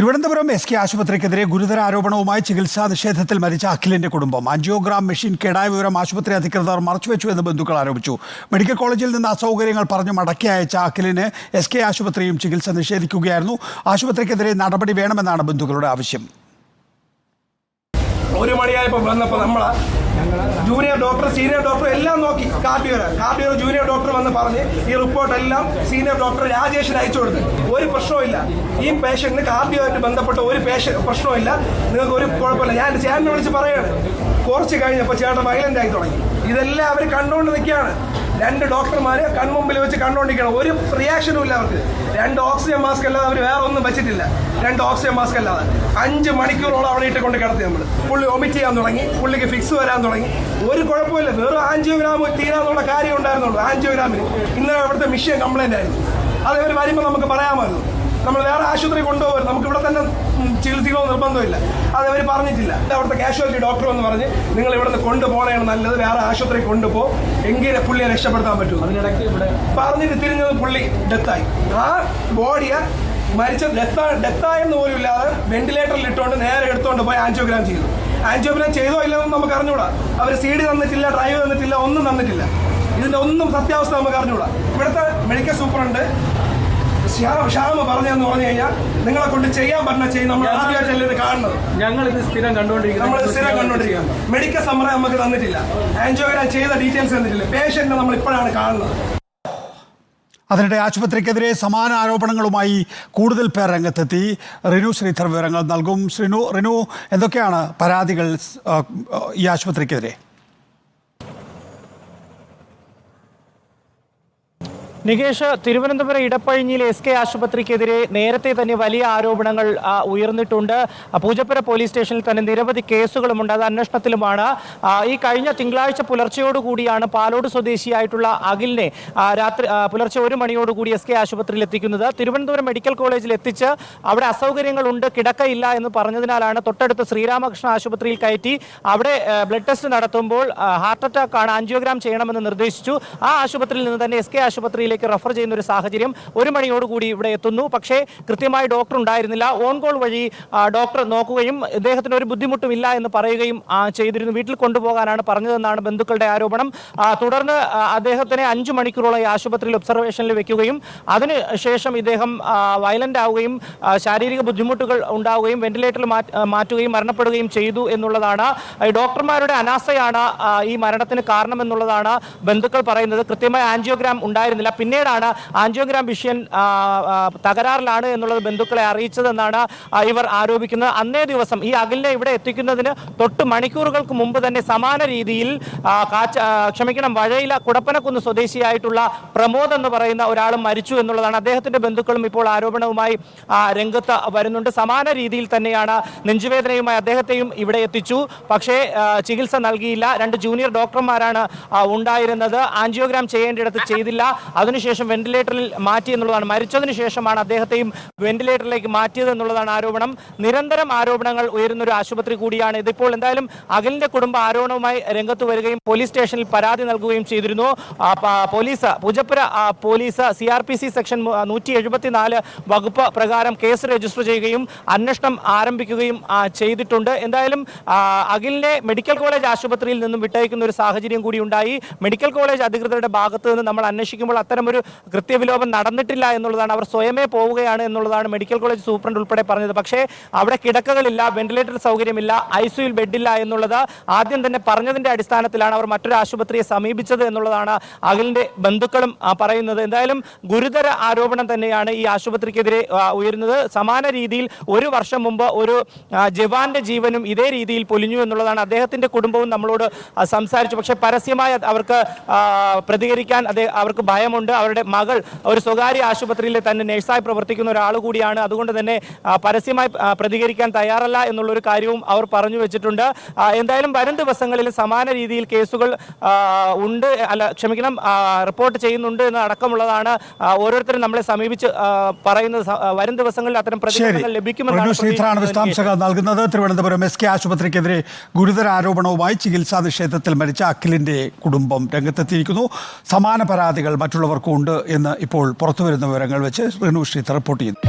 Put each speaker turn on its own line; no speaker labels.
Thiruvananthapuram S K ആശുപത്രിക്കെതിരെ ഗുരുതര ആരോപണവുമായി ചികിത്സാ നിഷേധത്തിൽ മരിച്ച അഖിലിന്റെ കുടുംബം. അഞ്ചിയോഗ്രാം മെഷീൻ കേടായ വിവരം ആശുപത്രി അധികൃതർ മറച്ചുവെച്ചു എന്ന് ബന്ധുക്കൾ ആരോപിച്ചു. മെഡിക്കൽ കോളേജിൽ നിന്ന് അസൗകര്യങ്ങൾ പറഞ്ഞു മടക്കി അയച്ച അഖിലിന് എസ് കെ ആശുപത്രിയും ചികിത്സ നിഷേധിക്കുകയായിരുന്നു. ആശുപത്രിക്കെതിരെ നടപടി വേണമെന്നാണ് ബന്ധുക്കളുടെ ആവശ്യം.
ഒരു മണിയായപ്പോൾ വന്നപ്പോൾ നമ്മളെ ജൂനിയർ ഡോക്ടർ സീനിയർ ഡോക്ടർ എല്ലാം നോക്കി. കാർഡിയോർ കാർഡിയോർ ജൂനിയർ ഡോക്ടർ വന്ന് പറഞ്ഞ് ഈ റിപ്പോർട്ട് എല്ലാം സീനിയർ ഡോക്ടർ രാജേഷിന് അയച്ചു കൊടുത്തു. ഒരു പ്രശ്നവുമില്ല ഈ പേഷ്യന്റിന് കാപ്പിയുമായിട്ട് ബന്ധപ്പെട്ട ഒരു പേഷ്യ പ്രശ്നവുമില്ല നിങ്ങൾക്ക് ഒരു കുഴപ്പമില്ല. ഞാൻ ചേട്ടനെ വിളിച്ച് പറയാണ്. കുറച്ച് കഴിഞ്ഞപ്പോൾ ചേട്ടൻ വയലന്റ് ആയി തുടങ്ങി. ഇതെല്ലാം അവർ കണ്ടുകൊണ്ട് നിൽക്കുകയാണ്. രണ്ട് ഡോക്ടർമാരെ കൺമുമ്പിൽ വെച്ച് കണ്ടുകൊണ്ടിരിക്കണം ഒരു റിയാക്ഷനും ഇല്ല അവർക്ക്. രണ്ട് ഓക്സിജൻ മാസ്ക് അല്ലാതെ അവർ വേറെ ഒന്നും വെച്ചിട്ടില്ല. രണ്ട് ഓക്സിജൻ മാസ്ക് അല്ലാതെ. അഞ്ച് മണിക്കൂറോളം അവിടെ ഇട്ട് കൊണ്ട് കിടത്തി നമ്മൾ പുള്ളി ഒമിറ്റ് ചെയ്യാൻ തുടങ്ങി. പുള്ളിക്ക് ഫിക്സ് വരാൻ തുടങ്ങി. ഒരു കുഴപ്പമില്ല വെറും ആൻജിയോഗ്രാം തീരാന്നുള്ള കാര്യം ഉണ്ടായിരുന്നുള്ളൂ. ആഞ്ചിയോഗ്രാമിന് ഇന്നലെ അവിടുത്തെ മിഷ്യൻ കംപ്ലൈന്റ് ആയിരുന്നു. അത് ഇവർ വരുമ്പോൾ നമുക്ക് പറയാമായിരുന്നു നമ്മൾ വേറെ ആശുപത്രി കൊണ്ടുപോകരുത് നമുക്ക് ഇവിടെ തന്നെ ചികിത്സിക്കണോ നിർബന്ധമില്ല. അത് അവർ പറഞ്ഞിട്ടില്ല. അവിടുത്തെ കാഷ്വാലിറ്റി ഡോക്ടർ എന്ന് പറഞ്ഞ് നിങ്ങൾ ഇവിടെ നിന്ന് കൊണ്ടുപോകണതാണ് നല്ലത് വേറെ ആശുപത്രി കൊണ്ടുപോകും എങ്കിലും പുള്ളിയെ രക്ഷപ്പെടുത്താൻ പറ്റും.
അതിനിടയ്ക്ക് ഇവിടെ
പറഞ്ഞിട്ട് തിരിഞ്ഞത് പുള്ളി ഡെത്തായി ആ ബോഡിയെ മരിച്ച ഡെത്താ ഡെത്തായെന്ന് പോലും ഇല്ലാതെ വെന്റിലേറ്ററിൽ ഇട്ടുകൊണ്ട് നേരെ എടുത്തുകൊണ്ട് പോയി ആൻജിയോഗ്രാം ചെയ്തു. ആൻജിയോഗ്രാം ചെയ്തോ ഇല്ലെന്ന് നമുക്ക് അറിഞ്ഞൂടാ. അവർ സി ഡി തന്നിട്ടില്ല ഡ്രൈവ് തന്നിട്ടില്ല ഒന്നും തന്നിട്ടില്ല. ഇതിന്റെ ഒന്നും സത്യാവസ്ഥ നമുക്ക് അറിഞ്ഞൂടാ. ഇവിടുത്തെ മെഡിക്കൽ സൂപ്രണ്ട് ശ്യാമ പറഞ്ഞതെന്ന് പറഞ്ഞു കഴിഞ്ഞാൽ നിങ്ങളെ കൊണ്ട് ചെയ്യാൻ പറ്റുന്ന ചെയ്യും നമ്മൾ ആദ്യമായിട്ടല്ലേ ഇത് കാണുന്നത്.
ഞങ്ങൾ ഇത് സ്ഥിരം
നമ്മൾ സ്ഥിരം കണ്ടുകൊണ്ടിരിക്കുക മെഡിക്കൽ സമ്മറം നമുക്ക് തന്നിട്ടില്ല. ആൻജിയോഗ്രാം ചെയ്ത ഡീറ്റെയിൽസ് തന്നിട്ടില്ല. പേഷ്യന്റിനെ നമ്മൾ ഇപ്പോഴാണ് കാണുന്നത്.
അതിനിടെ ആശുപത്രിക്കെതിരെ സമാന ആരോപണങ്ങളുമായി കൂടുതൽ പേർ രംഗത്തെത്തി. റിനു ശ്രീധർ വിവരങ്ങൾ നൽകും. ശ്രീനു റിനു എന്തൊക്കെയാണ് പരാതികൾ ഈ ആശുപത്രിക്കെതിരെ?
നികേഷ് തിരുവനന്തപുരം ഇടപ്പഴിഞ്ഞിയിലെ എസ് കെ ആശുപത്രിക്കെതിരെ നേരത്തെ തന്നെ വലിയ ആരോപണങ്ങൾ ഉയർന്നിട്ടുണ്ട്. പൂജപ്പുര പോലീസ് സ്റ്റേഷനിൽ തന്നെ നിരവധി കേസുകളുമുണ്ട്. അത് അന്വേഷണത്തിലുമാണ്. ഈ കഴിഞ്ഞ തിങ്കളാഴ്ച പുലർച്ചയോടുകൂടിയാണ് പാലോട് സ്വദേശിയായിട്ടുള്ള അഖിലിനെ രാത്രി പുലർച്ചെ ഒരു മണിയോടുകൂടി എസ് കെ ആശുപത്രിയിൽ എത്തിക്കുന്നത്. തിരുവനന്തപുരം മെഡിക്കൽ കോളേജിൽ എത്തിച്ച് അവിടെ അസൗകര്യങ്ങളുണ്ട് കിടക്കയില്ല എന്ന് പറഞ്ഞതിനാലാണ് തൊട്ടടുത്ത ശ്രീരാമകൃഷ്ണ ആശുപത്രിയിൽ കയറ്റി അവിടെ ബ്ലഡ് ടെസ്റ്റ് നടത്തുമ്പോൾ ഹാർട്ട് അറ്റാക്ക് ആണ് ആൻജിയോഗ്രാം ചെയ്യണമെന്ന് നിർദ്ദേശിച്ചു. ആ ആശുപത്രിയിൽ നിന്ന് തന്നെ എസ് കെ ആശുപത്രിയിലേക്ക് റെഫർ ചെയ്യുന്ന ഒരു സാഹചര്യം ഒരു മണിയോടുകൂടി ഇവിടെ എത്തുന്നു. പക്ഷേ കൃത്യമായി ഡോക്ടർ ഉണ്ടായിരുന്നില്ല. ഓൺ കോൾ വഴി ഡോക്ടർ നോക്കുകയും ഇദ്ദേഹത്തിന് ഒരു ബുദ്ധിമുട്ടും ഇല്ല എന്ന് പറയുകയും ചെയ്തിരുന്നു. വീട്ടിൽ കൊണ്ടുപോകാനാണ് പറഞ്ഞതെന്നാണ് ബന്ധുക്കളുടെ ആരോപണം. തുടർന്ന് അദ്ദേഹത്തിനെ അഞ്ചു മണിക്കൂറോളം ഈ ആശുപത്രിയിൽ ഒബ്സർവേഷനിൽ വെക്കുകയും അതിന് ശേഷം ഇദ്ദേഹം വയലന്റ് ആവുകയും ശാരീരിക ബുദ്ധിമുട്ടുകൾ ഉണ്ടാവുകയും വെന്റിലേറ്ററിൽ മാറ്റ്- മാറ്റുകയും മരണപ്പെടുകയും ചെയ്തു എന്നുള്ളതാണ്. ഡോക്ടർമാരുടെ അനാസ്ഥയാണ് ഈ മരണത്തിന് കാരണമെന്നുള്ളതാണ് ബന്ധുക്കൾ പറയുന്നത്. കൃത്യമായ ആൻജിയോഗ്രാം ഉണ്ടായിരുന്നില്ല. പിന്നീടാണ് ആൻജിയോഗ്രാം വിഷയൻ ആ, ആ, തകരാറിലാണ് എന്നുള്ളത് ബന്ധുക്കളെ അറിയിച്ചതെന്നാണ് ഇവർ ആരോപിക്കുന്നത്. അന്നേ ദിവസം ഈ അഖിലിനെ ഇവിടെ എത്തിക്കുന്നതിന് തൊട്ട് മണിക്കൂറുകൾക്ക് മുമ്പ് തന്നെ സമാന രീതിയിൽ കാച്ച ക്ഷമിക്കണം വഴയില കുടപ്പനക്കുന്ന് സ്വദേശിയായിട്ടുള്ള പ്രമോദ് എന്ന് പറയുന്ന ഒരാൾ മരിച്ചു എന്നുള്ളതാണ്. അദ്ദേഹത്തിന്റെ ബന്ധുക്കളും ഇപ്പോൾ ആരോപണവുമായി രംഗത്ത് വരുന്നുണ്ട്. സമാന രീതിയിൽ തന്നെയാണ് നെഞ്ചുവേദനയുമായി അദ്ദേഹത്തെയും ഇവിടെ എത്തിച്ചു. പക്ഷേ ചികിത്സ നൽകിയില്ല. രണ്ട് ജൂനിയർ ഡോക്ടർമാരാണ് ഉണ്ടായിരുന്നത്. ആൻജിയോഗ്രാം ചെയ്യേണ്ടിടത്ത് ചെയ്തില്ല. അതിനുശേഷം വെന്റിലേറ്ററിൽ മാറ്റി എന്നുള്ളതാണ്. മരിച്ചതിന് ശേഷമാണ് അദ്ദേഹത്തെയും വെന്റിലേറ്ററിലേക്ക് മാറ്റിയത് എന്നുള്ളതാണ് ആരോപണം. നിരന്തരം ആരോപണങ്ങൾ ഉയരുന്ന ഒരു ആശുപത്രി കൂടിയാണ് ഇതിപ്പോൾ. എന്തായാലും അഖിലിന്റെ കുടുംബ ആരോപണവുമായി രംഗത്ത് വരികയും പോലീസ് സ്റ്റേഷനിൽ പരാതി നൽകുകയും ചെയ്തിരുന്നു. Police Poojappura police C R P C section നൂറ്റി എഴുപത്തിനാല് വകുപ്പ് പ്രകാരം കേസ് രജിസ്റ്റർ ചെയ്യുകയും അന്വേഷണം ആരംഭിക്കുകയും ചെയ്തിട്ടുണ്ട്. എന്തായാലും അഖിലിനെ മെഡിക്കൽ കോളേജ് ആശുപത്രിയിൽ നിന്നും വിട്ടയക്കുന്ന ഒരു സാഹചര്യം കൂടി ഉണ്ടായി. മെഡിക്കൽ കോളേജ് അധികൃതരുടെ ഭാഗത്ത് നിന്ന് നമ്മൾ അന്വേഷിക്കുമ്പോൾ അത്തരമൊരു കൃത്യവിലോപം നടന്നിട്ടില്ല എന്നുള്ളതാണ്. അവർ സ്വയമേ പോവുകയാണ് എന്നുള്ളതാണ് മെഡിക്കൽ കോളേജ് സൂപ്രണ്ട് ഉൾപ്പെടെ പറഞ്ഞത്. പക്ഷേ അവിടെ കിടക്കകളില്ല വെന്റിലേറ്റർ സൗകര്യമില്ല ഐ സിയുൽ ബെഡില്ല എന്നുള്ളത് ആദ്യം തന്നെ പറഞ്ഞതിന്റെ അടിസ്ഥാനത്തിലാണ് അവർ മറ്റൊരു ആശുപത്രിയെ സമീപിച്ചത് എന്നുള്ളതാണ് അഖിലിന്റെ ബന്ധുക്കളും പറയുന്നത്. എന്തായാലും ഗുരുതര ആരോപണം തന്നെയാണ് ഈ ആശുപത്രിക്കെതിരെ ഉയരുന്നത്. സമാന രീതിയിൽ ഒരു വർഷം മുമ്പ് ഒരു ജവാന്റെ ജീവനും ഇതേ രീതിയിൽ പൊലിഞ്ഞു എന്നുള്ളതാണ് അദ്ദേഹത്തിന്റെ കുടുംബവും നമ്മളോട് സംസാരിച്ചു. പക്ഷേ പരസ്യമായി അവർക്ക് പ്രതികരിക്കാൻ അവർക്ക് ഭയമുണ്ട്. അവരുടെ മകൾ ഒരു സ്വകാര്യ ആശുപത്രിയിൽ തന്നെ നഴ്സായി പ്രവർത്തിക്കുന്ന ഒരാൾ കൂടിയാണ്. അതുകൊണ്ട് തന്നെ പരസ്യമായി പ്രതികരിക്കാൻ തയ്യാറല്ല എന്നുള്ളൊരു കാര്യവും അവർ പറഞ്ഞു വെച്ചിട്ടുണ്ട്. എന്തായാലും വരും ദിവസങ്ങളിൽ സമാന രീതിയിൽ കേസുകൾ ഉണ്ട്. അല്ല ക്ഷമിക്കണം റിപ്പോർട്ട് ചെയ്യുന്നുണ്ട് എന്ന് അടക്കമുള്ളതാണ് ഓരോരുത്തരും നമ്മളെ സമീപിച്ച് പറയുന്നത്. വരും ദിവസങ്ങളിൽ അത്തരം പ്രതികരണങ്ങൾ ലഭിക്കുമെന്നാണ്.
വിശദാംശങ്ങൾ നൽകുന്നത്. തിരുവനന്തപുരം എസ് കെ ആശുപത്രിക്കെതിരെ ഗുരുതര ആരോപണവുമായി ചികിത്സാ നിഷേധത്തിൽ മരിച്ച അഖിലിന്റെ കുടുംബം രംഗത്തെത്തിയിരിക്കുന്നു. സമാന പരാതികൾ മറ്റുള്ളവർക്കും ഉണ്ട് എന്ന് ഇപ്പോൾ പുറത്തുവരുന്ന വിവരങ്ങൾ വെച്ച് റിനു ശ്രീധർ റിപ്പോർട്ട് ചെയ്യുന്നു